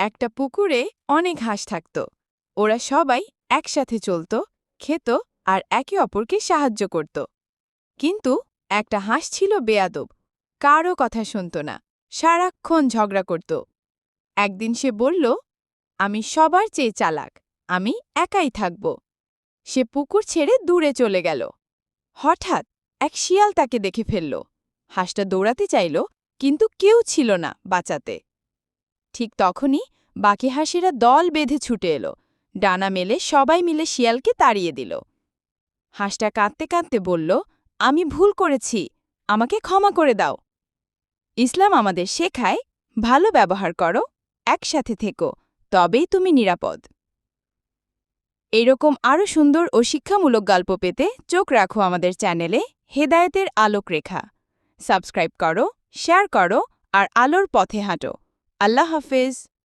একটা পুকুরে অনেক হাঁস থাকত। ওরা সবাই একসাথে চলত, খেত আর একে অপরকে সাহায্য করত। কিন্তু একটা হাঁস ছিল বেয়াদব কারও কথা শুনত না, সারাক্ষণ ঝগড়া করত। একদিন সে বলল, আমি সবার চেয়ে চালাক, আমি একাই থাকব। সে পুকুর ছেড়ে দূরে চলে গেল। হঠাৎ এক শিয়াল তাকে দেখে ফেলল। হাঁসটা দৌড়াতে চাইল, কিন্তু কেউ ছিল না বাঁচাতে। ঠিক তখনই বাকি হাসিরা দল বেঁধে ছুটে এলো। ডানা মেলে সবাই মিলে শিয়ালকে তাড়িয়ে দিল। হাঁসটা কাঁদতে কাঁদতে বলল, আমি ভুল করেছি, আমাকে ক্ষমা করে দাও। ইসলাম আমাদের শেখায়, ভালো ব্যবহার করো, একসাথে থেকো, তবেই তুমি নিরাপদ। এরকম আরও সুন্দর ও শিক্ষামূলক গল্প পেতে চোখ রাখো আমাদের চ্যানেলে হেদায়েতের আলোক রেখা সাবস্ক্রাইব করো, শেয়ার করো, আর আলোর পথে হাঁটো। اللہ حافظ۔